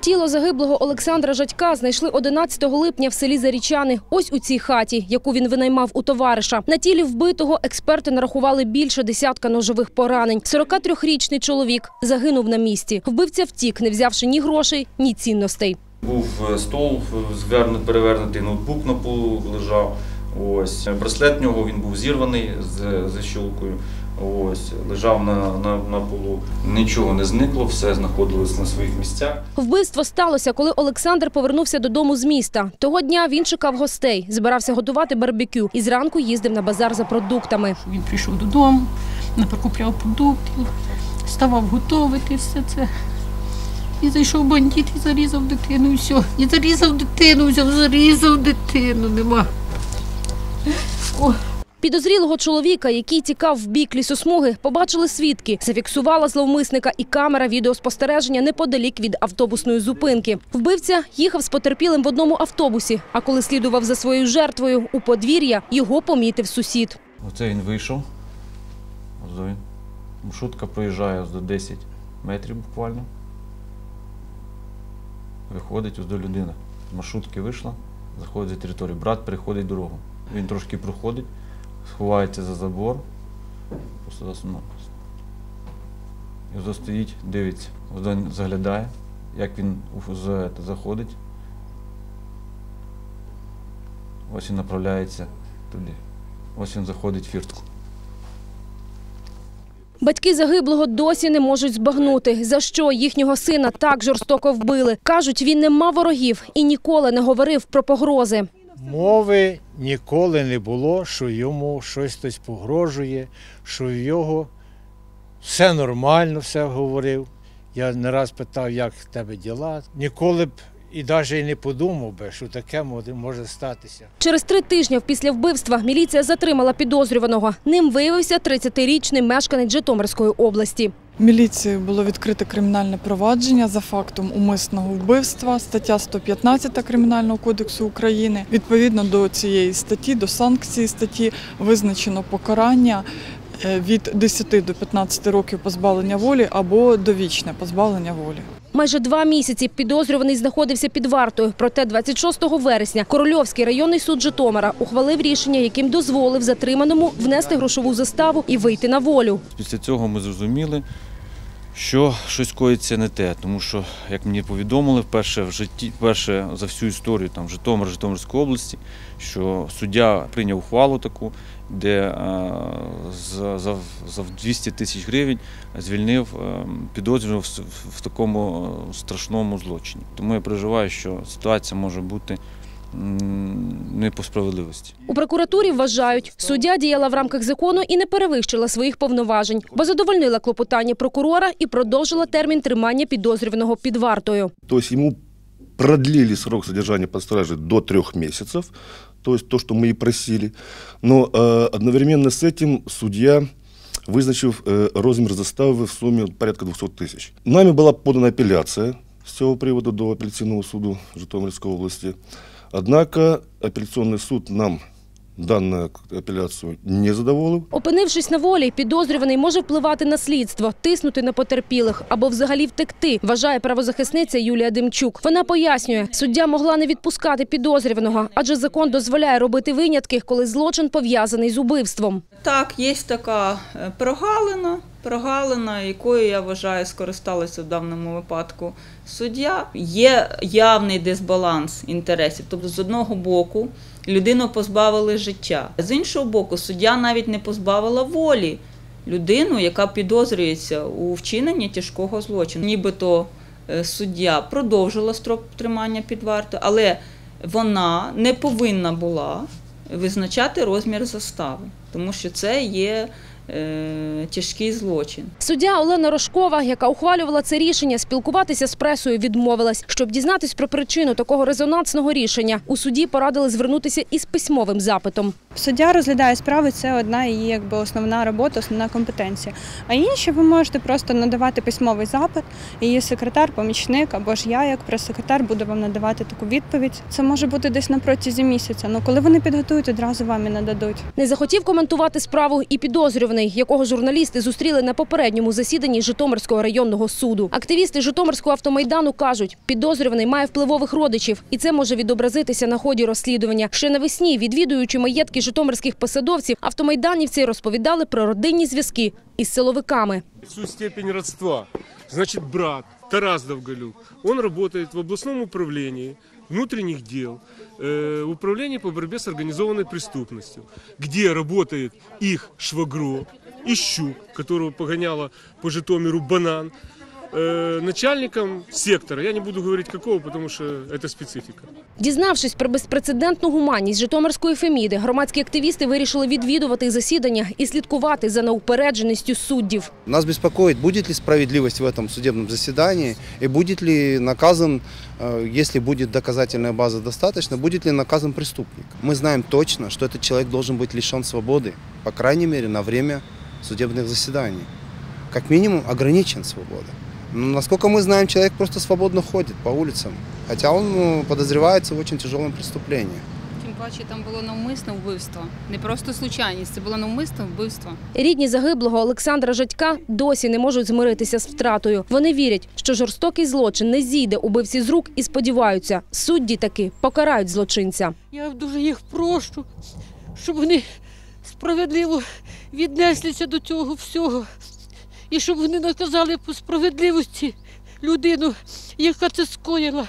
Тіло загиблого Олександра Жадька знайшли 11 липня в селі Зарічани. Ось у цій хаті, яку він винаймав у товариша. На тілі вбитого експерти нарахували більше десятка ножових поранень. 43-річний чоловік загинув на місці. Вбивця втік, не взявши ні грошей, ні цінностей. Був е, стол звернут, перевернутий, ноутбук на полу лежав. Ось браслет в нього він був зірваний з защілкою. Ось лежав на, на, на полу. Нічого не зникло, все знаходилось на своїх місцях. Вбивство сталося, коли Олександр повернувся додому з міста. Того дня він чекав гостей, збирався готувати барбекю і зранку їздив на базар за продуктами. Він прийшов додому, наприкупляв продуктів, ставав готувати все це. І зайшов бандит і зарізав дитину, і все. І зарізав дитину, взяв, зарізав дитину, нема. Підозрілого чоловіка, який тікав в бік лісосмуги, побачили свідки. Зафіксувала зловмисника і камера відеоспостереження неподалік від автобусної зупинки. Вбивця їхав з потерпілим в одному автобусі, а коли слідував за своєю жертвою у подвір'я, його помітив сусід. Оце він вийшов. Ось він. Маршрутка проїжджає до 10 метрів буквально. Виходить ось до людини. Маршрутки вийшла, заходить за територію. Брат переходить дорогу. Він трошки проходить, сховається за забор, просто засунув. І ось стоїть, дивиться, заглядає, як він заходить. Ось він направляється туди. Ось він заходить в фіртку. Батьки загиблого досі не можуть збагнути, за що їхнього сина так жорстоко вбили. Кажуть, він не мав ворогів і ніколи не говорив про погрози. Мови ніколи не було, що йому щось хтось погрожує, що в його все нормально, все говорив. Я не раз питав, як в тебе діла. Ніколи б і навіть не подумав би, що таке може- статися. Через три тижні після вбивства міліція затримала підозрюваного. Ним виявився 30-річний мешканець Житомирської області. Міліцією було відкрите кримінальне провадження за фактом умисного вбивства, стаття 115 Кримінального кодексу України. Відповідно до цієї статті, до санкції статті, визначено покарання від 10 до 15 років позбавлення волі або довічне позбавлення волі. Майже два місяці підозрюваний знаходився під вартою. Проте 26 вересня Корольовський районний суд Житомира ухвалив рішення, яким дозволив затриманому внести грошову заставу і вийти на волю. Після цього ми зрозуміли, що щось коїться не те, тому що, як мені повідомили, вперше в житті, вперше за всю історію там Житомир, Житомирської області, що суддя прийняв ухвалу таку, де е, за, за, за 200 тисяч гривень звільнив е, підозрюваного в, в такому е, страшному злочині. Тому я переживаю, що ситуація може бути не по справедливості. У прокуратурі вважають, суддя діяла в рамках закону і не перевищила своїх повноважень, бо задовольнила клопотання прокурора і продовжила термін тримання підозрюваного під вартою. То есть ему продлили срок содержания под стражей до трех месяцев, то есть то, что мы и просили. Но э, одновременно с этим судья визначив э, розмір застави в сумі порядка 200 тисяч. Нами була подана апеляція з цього приводу до апеляційного суду Житомирської області. Однако апеляційний суд нам дану апеляцію не задоволив. Опинившись на волі, підозрюваний може впливати на слідство, тиснути на потерпілих або взагалі втекти, вважає правозахисниця Юлія Демчук. Вона пояснює, суддя могла не відпускати підозрюваного, адже закон дозволяє робити винятки, коли злочин пов'язаний з убивством. Так, є така е, прогалина, прогалина, якою я вважаю, скористалася в даному випадку суддя. Є явний дисбаланс інтересів. Тобто, з одного боку, людину позбавили життя, з іншого боку, суддя навіть не позбавила волі людину, яка підозрюється у вчиненні тяжкого злочину. Нібито е, суддя продовжила строк тримання під вартою, але вона не повинна була визначати розмір застави, тому що це є тяжкий злочин. Суддя Олена Рожкова, яка ухвалювала це рішення, спілкуватися з пресою відмовилась. Щоб дізнатись про причину такого резонансного рішення, у суді порадили звернутися із письмовим запитом. Суддя розглядає справи, це одна її якби основна робота, основна компетенція. А інші ви можете просто надавати письмовий запит, її секретар, помічник або ж я, як прес-секретар, буду вам надавати таку відповідь. Це може бути десь на протязі місяця. Ну коли вони підготують, одразу вам і нададуть. Не захотів коментувати справу і підозрюваний. Підозрюваний, якого журналісти зустріли на попередньому засіданні Житомирського районного суду. Активісти Житомирського автомайдану кажуть, підозрюваний має впливових родичів, і це може відобразитися на ході розслідування. Ще навесні, відвідуючи маєтки житомирських посадовців, автомайданівці розповідали про родинні зв'язки із силовиками. всю степень родства. Значит, брат Тарас Довголюк, он работает в областном управлении внутренних дел, э, управлении по борьбе с организованной преступностью, где работает их швагро, Ищук, которого погоняла по Житомиру банан, э, начальником сектора. Я не буду говорить какого, потому что это специфика. Дізнавшись про безпрецедентну гуманність Житомирської Феміди, громадські активісти вирішили відвідувати засідання і слідкувати за неупередженістю суддів. Нас беспокоит, будет ли справедливость в этом судебном заседании и будет ли наказан, э, если будет доказательная база достаточно, будет ли наказан преступник. Мы знаем точно, что этот человек должен быть лишен свободы, по крайней мере, на время судебных заседаний. Как минимум ограничен свобода. Но, насколько мы знаем, человек просто свободно ходит по улицам, хотя он ну, подозревается в очень тяжелом преступлении. Тим паче там було навмисне вбивство. Не просто случайність, це було навмисне вбивство. Рідні загиблого Олександра Жадька досі не можуть змиритися з втратою. Вони вірять, що жорстокий злочин не зійде убивці з рук і сподіваються, судді таки покарають злочинця. Я дуже їх прошу, щоб вони справедливо віднеслися до цього всього. І щоб вони наказали по справедливості людину, яка це скоїла.